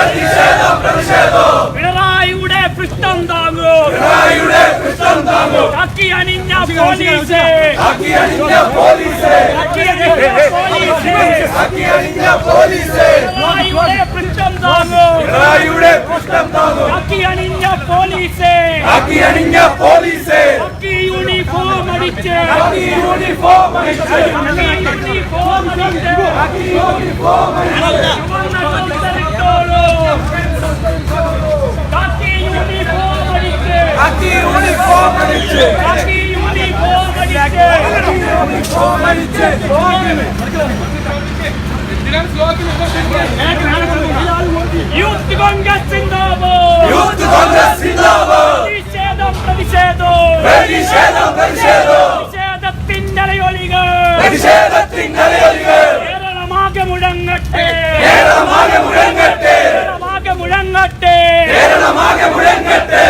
പ്രതിഷേധം പിണറായിയുടെ പൃഷ്ഠം താങ്ങൂ. കാക്കി അണിഞ്ഞ പോലീസ്. കാക്കി അണിഞ്ഞ പോലീസ്. പിണറായിയുടെ പൃഷ്ഠം താങ്ങൂ. കാക്കി അണിഞ്ഞ പോലീസ്. അണിഞ്ഞ പോലീസ്. കാക്കി യൂണിഫോം അടിച്ച് യൂണിഫോം അടിച്ച് കാക്കി യൂണിഫോം അടിച്ച് യൂണിഫോം ചുവന്ന കൗണ്ടറിട്ടോളൂ. കാക്കി യൂണിഫോം അടിച്ച് അക്കി യൂണിഫോം അടിച്ച് കാക്കി യൂണിഫോം അടിച്ച് യൂണിഫോം അടിച്ച് യൂത്ത് കോൺഗ്രസ് സിന്ദാബാദ് യൂത്ത് കോൺഗ്രസ് സിന്ദാബാദ് പ്രതിഷേധം പ്രതിഷേധം പ്രതിഷേധം പ്രതിഷേധം പ്രതിഷേധത്തിന്റെ അലയൊലികൾ പ്രതിഷേധത്തിന്റെ അലയൊലികൾ കേരളമാകെ മുഴങ്ങട്ടെ കേരളമാകെ മുഴങ്ങട്ടെ കേരളമാകെ മുഴങ്ങട്ടെ കേരളമാകെ മുഴങ്ങട്ടെ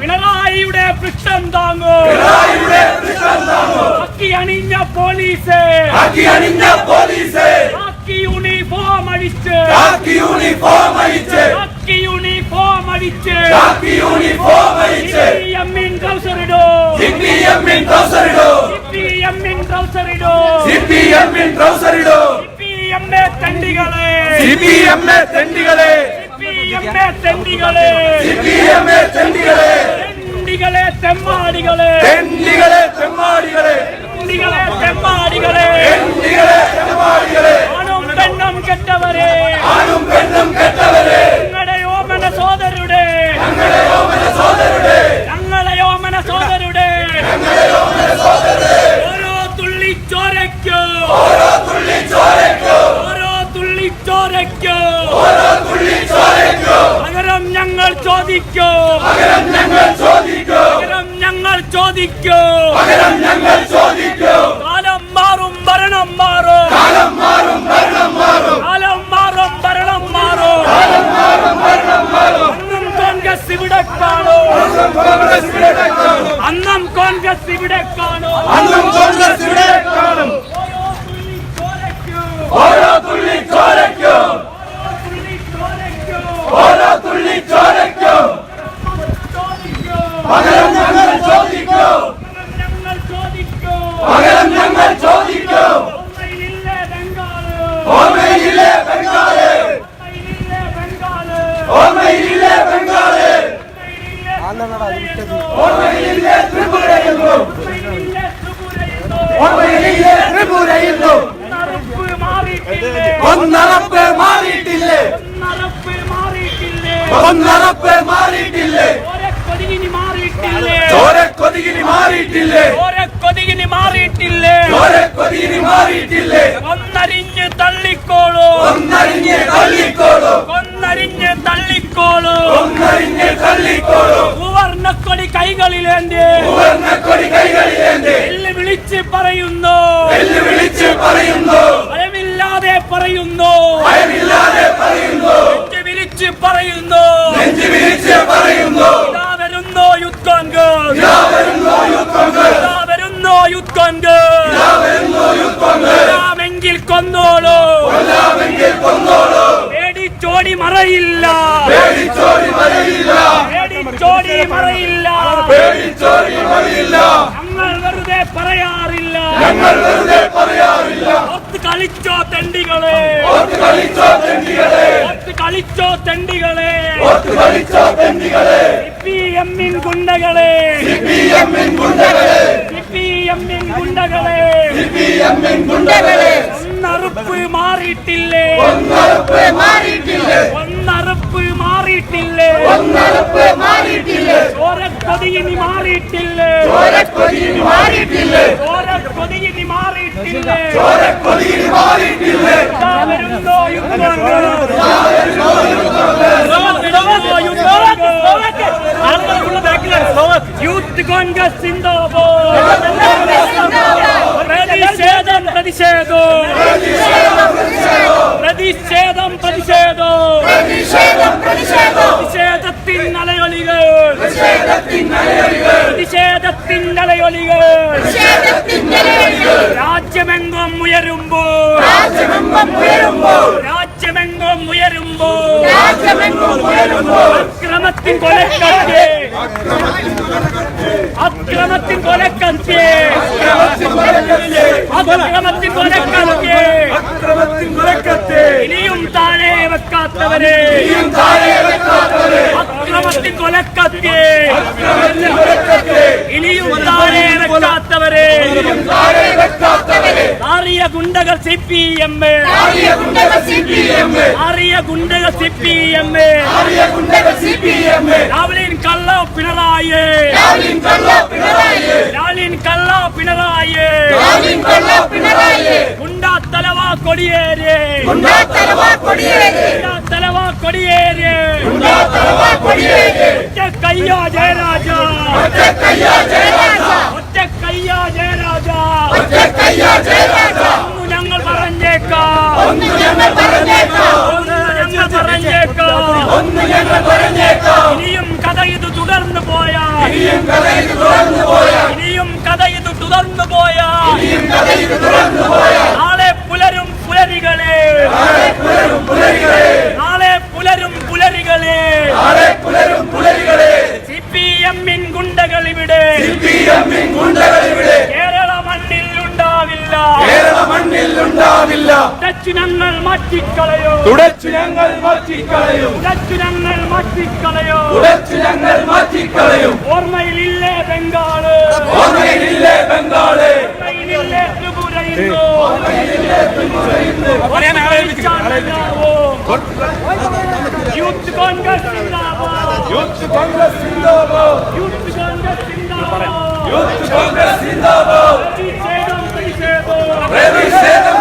പിണറായിയുടെ പൃഷ്ഠം താങ്ങൂ പിണറായിയുടെ വൃക്ഷം താങ്ങൂ അക്കി അണിഞ്ഞ അക്കി അണിഞ്ഞ പോലീസ്. കാക്കി യൂണിഫോം അടിച്ച്. കാക്കി യൂണിഫോം അടിച്ച്. കാക്കി യൂണിഫോം അടിച്ച്. കാക്കി യൂണിഫോം അടിച്ച്. എമ്മിൻ ട്രൗസർ ഇടൂ. സിപിഎമ്മിൻ ട്രൗസർ ഇടൂ. എമ്മിൻ ട്രൗസർ ഇടൂ. സിപിഎമ്മിൻ ട്രൗസർ ഇടൂ. എമ്മെ തെണ്ടികളെ. സിപിഎമ്മെ തെണ്ടികളെ. എമ്മെ തെണ്ടികളെ. സിപിഎമ്മെ തെണ്ടികളെ. തെണ്ടികളെ തെമ്മാടികളെ തെണ്ടികളെ തെമ്മാടികളെ തെണ്ടികളെ തെമ്മാടികളെ തെണ്ടികളെ തെമ്മാടികളെ ആണും പെണ്ണും കെട്ടവരെ ആണും പെണ്ണും കെട്ടവരെ ഞങ്ങളുടെ ഓമന സോദരുടെ ഞങ്ങളെ ഓമന സോദരുടെ ഞങ്ങളെ ഓമന സോദരുടെ ഓരോ തുള്ളി ചോരയ്ക്കോ ഓരോ തുള്ളി ചോരയ്ക്കോ ഓരോ തുള്ളി ചോരയ്ക്കോ ഓരോ തുള്ളി ചോരയ്ക്കോ പകരം ഞങ്ങൾ ചോദിക്കോ. ഞങ്ങൾ ചോദിക്കൂ. ഞങ്ങൾ ചോദിക്കൂ. ഞങ്ങൾ ചോദിക്കൂ. കാലം മാറും ഭരണം മാറും. കാലം മാറും ഭരണം മാറും. കാലം മാറും ഭരണം മാറും. കാലം മാറും ഭരണം മാറും. അന്നും കോൺഗ്രസ് ഇവിടെ കാണും. അന്നും കോൺഗ്രസ് ഇവിടെ കാണൂ അന്നും കോൺഗ്രസ് ഇവിടെ കാണും ഓരോ തുള്ളി ചോരയ്ക്കോ ഓരോ തുള്ളി ചോരയ്ക്കോ ഓരോ തുള്ളി ഓരോ തുള്ളി ചോരയ്ക്കോ ചോരയ്ക്കോ ചോദിക്കോ പകരം ഞങ്ങൾ ചോദിക്കോ ഞങ്ങൾ ചോദിക്കോ പകരം ഞങ്ങൾ ചോദിക്കോ ഓർമ്മയിലില്ലേ ബംഗാൾ ഓർമ്മയില്ലേ ബംഗാൾ ഓർമ്മയിലില്ലേ ബംഗാൾ ഓർമ്മയില്ലേ ബംഗാൾ ഓർമ്മയില്ലേ ത്രിപുരയെന്നും ഓർമ്മയിലില്ലേ ത്രിപുരയെന്നോ ഒന്നറപ്പ് മാറിയിട്ടില്ലേ? ഒന്നറപ്പ് മാറിയിട്ടില്ലേ? ചോരക്കൊതികിനി മാറിയിട്ടില്ലേ? ഓരോ കൊതികിനി മാറിയിട്ടില്ലേ? ചോരക്കൊതികിനി മാറിയിട്ടില്ലേ? ഒന്നരിഞ്ഞ് തള്ളിക്കോളൂ. ഒന്നരിഞ്ഞ് തള്ളിക്കോളൂ ഒന്നരിഞ്ഞ് തള്ളിക്കോളൂ ഒന്നരിഞ്ഞ് തള്ളിക്കോളൂ സുവർണക്കൊടി കൈകളിലേന്തി സുവർണക്കൊടി കൈകളിലേന്ത് വെല്ലു വിളിച്ച് പറയുന്നു വെല്ലു വിളിച്ച് പറയുന്നു ഭയമില്ലാതെ പറയുന്നു ഭയമില്ലാതെ പറയുന്നു നെഞ്ച് വിരിച്ച് പറയുന്നു നെഞ്ചു വിരിച്ച് പറയുന്നു ഇതാ വരുന്നു യൂത്ത് കോൺഗ്രസ് ഇതാ വരുന്നു യൂത്ത് കോൺഗ്രസ് ഇതാ വരുന്നു യൂത്ത് കോൺഗ്രസ് ഇതാ വരുന്നു യൂത്ത് കോൺഗ്രസ് കൊല്ലാമെങ്കിൽ കൊന്നോളൂ കൊല്ലാമെങ്കിൽ കൊന്നോളൂ പേടിച്ചോടി മറയില്ല പേടിച്ചോടി മറയില്ല പേടിച്ചോടി മറയില്ല പേടിച്ചോടി മറയില്ല ഞങ്ങൾ വെറുതെ പറയാറില്ല. ഞങ്ങൾ വെറുതെ പറയാറില്ല. ഒത്ത് കളിച്ചോ തെണ്ടികളെ. ഒത്ത് കളിച്ചോ തെണ്ടികളെ. ഒത്ത് കളിച്ചോ തെണ്ടികളെ. ഒത്ത് കളിച്ചോ തെണ്ടികളെ. പി എമ്മിൻ ഗുണ്ടകളെ. സിപിഎമ്മിൻ ഗുണ്ടകളെ. പി എമ്മിൻ ഗുണ്ടകളെ. സിപിഎമ്മിൻ ഗുണ്ടകളെ. ഒന്നറുപ്പ് മാറിയിട്ടില്ലേ? ഒന്നറുപ്പ് മാറിയിട്ടില്ലേ? ഒന്നറുപ്പ് മാറിയിട്ടില്ലേ? ഒന്നറുപ്പ് മാറിയിട്ടില്ലേ? ചോരക്കൊതിയിനി മാറിയിട്ടില്ലേ? ചോരക്കൊതിയിനി മാറിയിട്ടില്ലേ? ചോരക്കൊതിയിനി മാറിയിട്ടില്ലേ? ചോരക്കൊതിയിനി മാറിയിട്ടില്ലേ? ഇതാ വരുന്നു യുദ്ധങ്ങൾ? യൂത്ത് കോൺഗ്രസ് സിന്ദാബാദ് പ്രതിഷേധവും പ്രതിഷേധം പ്രതിഷേധവും പ്രതിഷേധത്തിൻ അലയൊലികൾ. പ്രതിഷേധത്തിൻ അലയൊലികൾ. രാജ്യമെങ്കും ഉയരുമ്പോൾ. രാജ്യമെങ്കും ഉയരുമ്പോൾ. അക്രമത്തിൻ കൊലക്കത്തെ അക്രമത്തിൻ കൊലക്കത്തെ അക്രമത്തിൻ കൊലക്കത്തി അക്രമത്തിൻ കൊലക്കത്തെ. ഇനിയും താഴെ വെക്കാത്തവരെ. താഴെ വെക്കാത്തവരെ. അക്രമത്തിൻ കൊലക്കത്തി. അക്രമത്തിൻ കൊലക്കത്തെ. ഇനിയും താഴെ വെക്കാത്തവരെ. താഴെ വെക്കാത്തവരെ. ആറിയ ഗുണ്ടകൾ സി പി എം ആര്യ ഗുണ്ടകൾ സി പി എം ആറിയ ഗുണ്ടകൾ സി പി എം ആര്യ ഗുണ്ടകൾ സി പി എം யாழின் கல்லா பினராயே. யாழின் கல்லா பினராயே. யாழின் கல்லா பினராயே. யாழின் கல்லா பினராயே. குண்டா தலவா கொடியேறு. குண்டா தலவா கொடியேறு. குண்டா தலவா கொடியேறு. குண்டா தலவா கொடியேறு. ஒற்ற கையா ஜெயராஜா. ஒற்ற கையா ஜெயராஜா. ஒற்ற கையா ஜெயராஜா. ஒற்ற கையா ஜெயராஜா. ഒന്ന് ഞങ്ങൾ പറഞ്ഞേക്കാം. ഒന്ന് ഞങ്ങൾ പറഞ്ഞേക്കാം. ഒന്ന് ഞങ്ങൾ പറഞ്ഞേക്കാം ഇനിയും കഥ ഇത് തുടർന്നു പോയാ. ഇനിയും കഥ ഇത് തുടർന്നു പോയാൽ ഇനിയും കഥ ഇത് തുടർന്നു പോയാ. ഇനിയും കഥ ഇത് തുടർന്നു പോയാൽ നാളെ പുലരും പുലരികളെ നാളെ പുലരും പുലരികളെ നാളെ പുലരും പുലരികളെ നാളെ പുലരും പുലരികളെ സി പി എമ്മിൻ ഗുണ്ടകൾ ഇവിടെ സി പി എമ്മിൻ ഗുണ്ടകൾ ഇവിടെ കേരള മണ്ണിൽ ഉണ്ടാവില്ല കേരള മണ്ണിൽ ഉണ്ടാവില്ല ഉടച്ചു ഞങ്ങൾ മാറ്റിക്കളയോ? തുടച്ചു ഞങ്ങൾ മാറ്റിക്കളയും. ഉടച്ചു ഞങ്ങൾ മാറ്റിക്കളയോ? ഉടച്ചു ഞങ്ങൾ മാറ്റിക്കളയും. ഓർമ്മയിലില്ലേ ബംഗാൾ? ഓർമ്മയിലില്ലേ ബംഗാൾ. ഓർമ്മയിലില്ലേ ത്രിപുര ഇന്നോ ഒരേനാളോ യൂത്ത് കോൺഗ്രസ് സിന്ദാബാദ്. യൂത്ത് കോൺഗ്രസ് സിന്ദാബാദ്. യൂത്ത് കോൺഗ്രസ് സിന്ദാബാദ്. യൂത്ത് കോൺഗ്രസ് സിന്ദാബാദ് പ്രതിഷേധം പ്രതിഷേധം പ്രതിഷേധം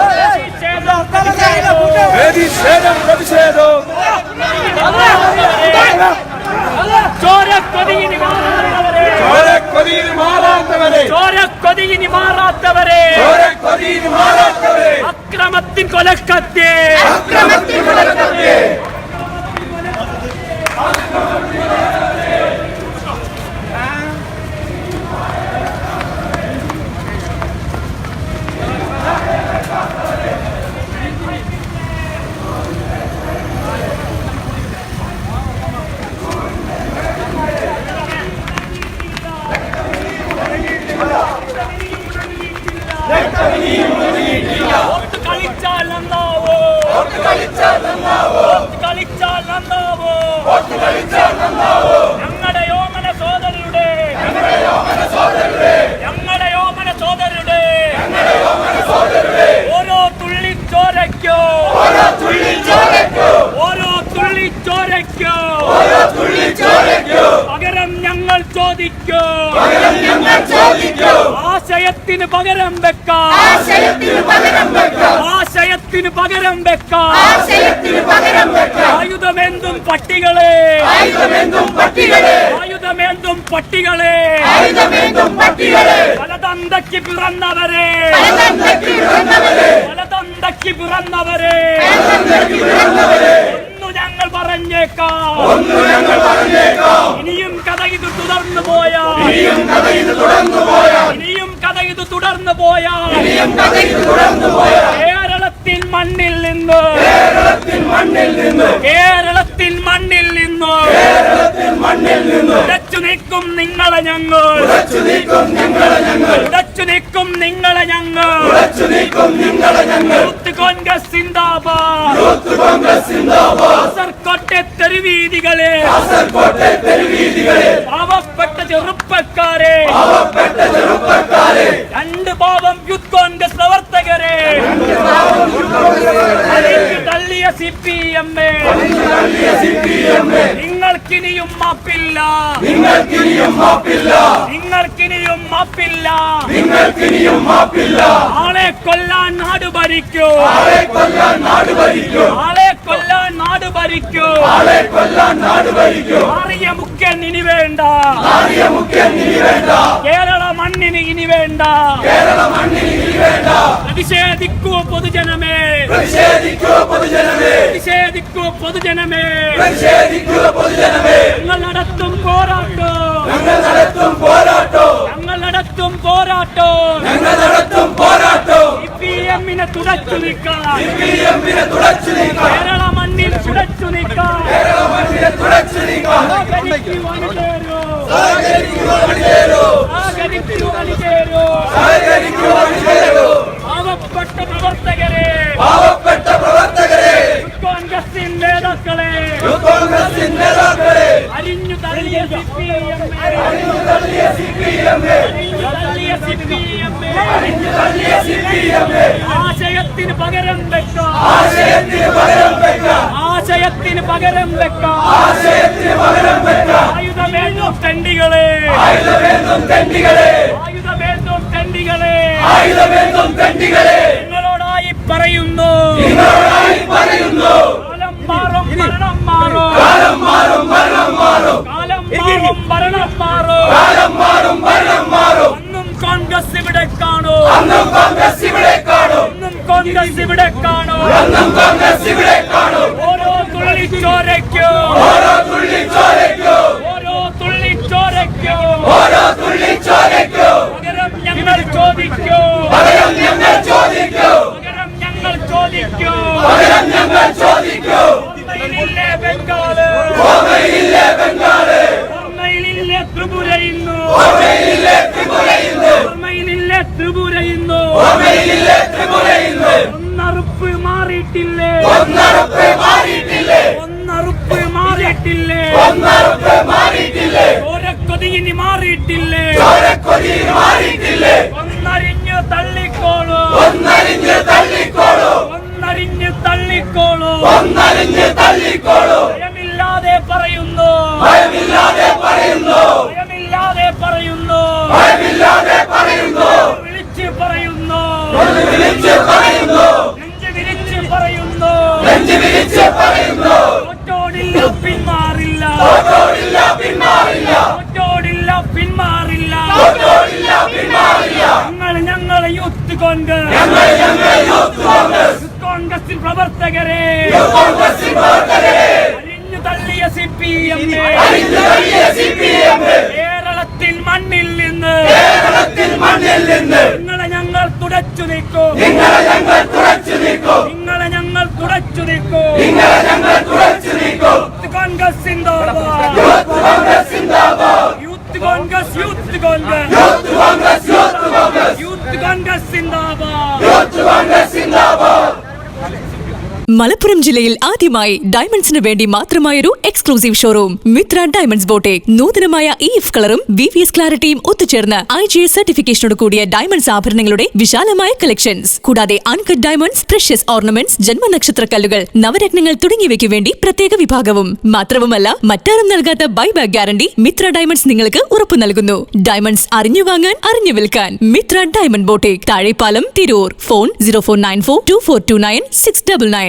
പ്രതിഷേധം പ്രതിഷേധം പ്രതിഷേധം പ്രതിഷേധം. ചോരക്കൊതിയിനി മാറാത്തവരെ. ചോരക്കൊതിയിനി മാറാത്തവരെ. ചോരക്കൊതിയിൽ മാറാത്തവരെ. അക്രമത്തിൻ കൊലക്കത്തെ. പകരം വെക്കാം. ആശയത്തിന് പകരം വെക്കാം. ആയുധമെന്തും പട്ടികളെ. ആയുധമേന്തും പട്ടികളെ. പലതന്തയ്ക്ക് പിറന്നവരെ. പലതന്തയ്ക്ക് പിറന്നവരെ. ഒന്നു ഞങ്ങൾ പറഞ്ഞേക്കാം. ഇനിയും കഥ ഇത് തുടർന്നു പോയാ ഇനിയും ഇത് തുടർന്നു പോയാൽ കേരളത്തിൻ മണ്ണിൽ നിന്ന്. കേരളത്തിൻ മണ്ണിൽ നിന്ന്. കേരളത്തിൻ മണ്ണിൽ നിന്ന്. കേരളത്തിൻ മണ്ണിൽ നിന്ന്. ഉടച്ചു നിൽക്കും നിങ്ങളെ ഞങ്ങൾ. ഉടച്ചു നിൽക്കും നിങ്ങളെ ഞങ്ങൾ. ഉടച്ചു നീക്കും നിങ്ങളെ ഞങ്ങൾ. ഉടച്ചു നീക്കും നിങ്ങളെ ഞങ്ങൾ. യൂത്ത് കോൺഗ്രസ് സിന്ദാബാദ്. യൂത്ത് കോൺഗ്രസ് സിന്ദാബാദ്. കാസർകോട്ടെ തെരുവീതികളെ. കാസർകോട്ടെ തെരുവീതികളെ പാവപ്പെട്ട ചെറുപ്പക്കാരെ പാവപ്പെട്ട ചെറുപ്പക്കാരെ രണ്ട് പാവം യൂത്ത് കോൺഗ്രസ് പ്രവർത്തകരെ അലിക്ക് തള്ളിയ സി പി എം തള്ളിയ സി പി എം നിങ്ങൾക്കിനിയും മാപ്പില്ല. നിങ്ങൾക്കിനിയും മാപ്പില്ല. നിങ്ങൾക്കിനിയും മാപ്പില്ല. നിങ്ങൾക്കിനിയും മാപ്പില്ല. ആളെ കൊല്ലാൻ നാട് ഭരിക്കൂ. ആളെ കൊല്ലാൻ നാട് ഭരിക്കൂ. ആളെ കൊല്ലാൻ നാട് ഭരിക്കൂ. ആളെ കൊല്ലാൻ നാട് ഭരിക്കൂ. ആറിയ മുഖ്യൻ ഇനി വേണ്ട. ആറിയ മുഖ്യൻ ഇനി വേണ്ട. കേരള മണ്ണിന് ഇനി വേണ്ട. കേരള മണ്ണിന് ഇനി വേണ്ട. പ്രതിഷേധിക്കൂ പൊതുജനമേ. പ്രതിഷേധിക്കൂ പൊതുജനമേ. പ്രതിഷേധിക്കൂ പൊതുജനമേ. പ്രതിഷേധിക്കൂ പൊതുജനമേ. ഞങ്ങൾ നടത്തും പോരാട്ടം. ഞങ്ങൾ നടത്തും പോരാട്ടം. ഞങ്ങൾ നടത്തും പോരാട്ടം. ഞങ്ങൾ നടത്തും പോരാട്ടം. പി എമ്മിനെ തുടച്ചു നീക്കാൻ. പി എമ്മിനെ തുടച്ചു നീക്കാം കേരള മണ്ണിൽ തുടച്ചു നീക്കാൻ. കേരള മണ്ണിനെ തുടച്ചു നീക്കാം അണിചേരൂ സഹകരിക്കൂ അണിചേരൂ പാവപ്പെട്ട പ്രവർത്തകരെ. പാവപ്പെട്ട പ്രവർത്തകരെ. കോൺഗ്രസിൻ നേതാക്കളെ. കോൺഗ്രസിൻ നേതാക്കളെ. അരിഞ്ഞു തള്ളിയ സി പി പി എമ്മെ തള്ളിയ സി പി എമ്മെ തള്ളിയ സി പി എമ്മെ ആശയത്തിന് പകരം വെക്കാം. ആശയത്തിന് പകരം വെക്കാം. ആശയത്തിന് പകരം വെക്കാം. ആശയത്തിന് പകരം വെക്കാം. ആയുധമേന്തും തെണ്ടികളെ. ആയുധമേന്തും തെണ്ടികളെ. ആയുധമേന്തും തെണ്ടികളെ. ആയുധമേന്തും തെണ്ടികളെ. നിങ്ങളോടായി പറയുന്നു. കോൺഗ്രസ് ഇവിടെ കാണൂ. അന്നും കോൺഗ്രസ് ഇവിടെ കാണും. അന്നും കോൺഗ്രസ് ഇവിടെ കാണൂ. അന്നും കോൺഗ്രസ് ഇവിടെ കാണും. ഓരോ തുള്ളി ചോരയ്ക്കോ ഓരോ തുള്ളി ചോരയ്ക്കോ ഓരോ തുള്ളി ചോരയ്ക്കോ ഓരോ തുള്ളി ചോരയ്ക്കോ പകരം ഞങ്ങൾ ചോദിക്കൂ പകരം ഞങ്ങൾ ചോദിക്കൂ പകരം ഞങ്ങൾ ചോദിക്കൂ പകരം ഞങ്ങൾ ചോദിക്കൂ ഓർമ്മയിലില്ലേ ബംഗാൾ ഓർമ്മയില്ലേ ബംഗാൾ ഓർമ്മയിലില്ലേ ത്രിപുര ഇന്നു ഓർമ്മയില്ലേ ത്രിപുര ഇന്ന് ഓർമ്മയിലില്ലേ ത്രിപുര ഇന്നു ഓർമ്മയില്ലേ ത്രിപുര ഇന്ന് ഒന്നറുപ്പ് മാറിയിട്ടില്ലേ? ഒന്നറുപ്പ് മാറിയിട്ടില്ലേ. ഒന്നറുപ്പ് മാറിയിട്ടില്ലേ? ഒന്നറുപ്പ് മാറിയിട്ടില്ലേ. ചോരക്കൊതിയിനി മാറിയിട്ടില്ലേ? ചോരക്കൊതി മാറിയിട്ടില്ലേ. ഒറ്റോടില്ല പിന്മാറില്ല. തോറ്റോടില്ല പിന്മാറില്ല. ഒറ്റോടില്ല പിന്മാറില്ല. തോറ്റോടില്ല പിന്മാറില്ല. ഞങ്ങൾ ഞങ്ങളെ യൂത്ത് കോൺഗ്രസ്. ഞങ്ങൾ ഞങ്ങൾ യൂത്ത് കോൺഗ്രസ്. കോൺഗ്രസിൽ പ്രവർത്തകരെ. യൂത്ത് കോൺഗ്രസിൻ പ്രവർത്തകരെ. അരിഞ്ഞു തള്ളിയ സി പി അരിഞ്ഞു തള്ളിയ സി പി എം കേരളത്തിൽ മണ്ണിൽ നിന്ന്. കേരളത്തിൽ മണ്ണിൽ നിന്ന്. നിങ്ങളെ ഞങ്ങൾ തുടച്ചു നീക്കും. നിങ്ങളെ ഞങ്ങൾ തുടച്ചു നീക്കും നിങ്ങളെ ഞങ്ങൾ തുടച്ചു നീക്കും നിങ്ങളെ ഞങ്ങൾ തുറച്ചു നീക്കും യൂത്ത് കോൺഗ്രസ് സിന്ദാബാദ് യൂത്ത് കോൺഗ്രസ് സിന്ദാബാദ് youth Congress youth Congress youth Congress youth Congress youth Congress സിന്ദാബാദ് യൂത്ത് കോൺഗ്രസ് സിന്ദാബാദ് മലപ്പുറം ജില്ലയിൽ ആദ്യമായി ഡയമണ്ട്സിന് വേണ്ടി മാത്രമായൊരു എക്സ്ക്ലൂസീവ് ഷോറൂം മിത്ര ഡയമണ്ട്സ് ബോട്ടേക്ക് നൂതനമായ ഇ എഫ് കളറും വി വി എസ് ക്ലാരിറ്റിയും ഒത്തുചേർന്ന് ഐ ജി എസ് സർട്ടിഫിക്കേഷനോട് കൂടിയ ഡയമണ്ട്സ് ആഭരണങ്ങളുടെ വിശാലമായ കളക്ഷൻസ് കൂടാതെ അൺകട്ട് ഡയമണ്ട്സ് പ്രഷ്യസ് ഓർണമെന്റ്സ് ജന്മനക്ഷത്ര കല്ലുകൾ നവരത്നങ്ങൾ തുടങ്ങിയവയ്ക്ക് വേണ്ടി പ്രത്യേക വിഭാഗവും. മാത്രവുമല്ല മറ്റാരും നൽകാത്ത ബൈബാക്ക് ഗ്യാരണ്ടി മിത്ര ഡയമണ്ട്സ് നിങ്ങൾക്ക് ഉറപ്പു നൽകുന്നു. ഡയമണ്ട്സ് അറിഞ്ഞു വാങ്ങാൻ അറിഞ്ഞു വിൽക്കാൻ. Mitra diamond boutique Thazhepalam Tirur. Phone zero four nine four two four two nine six double nine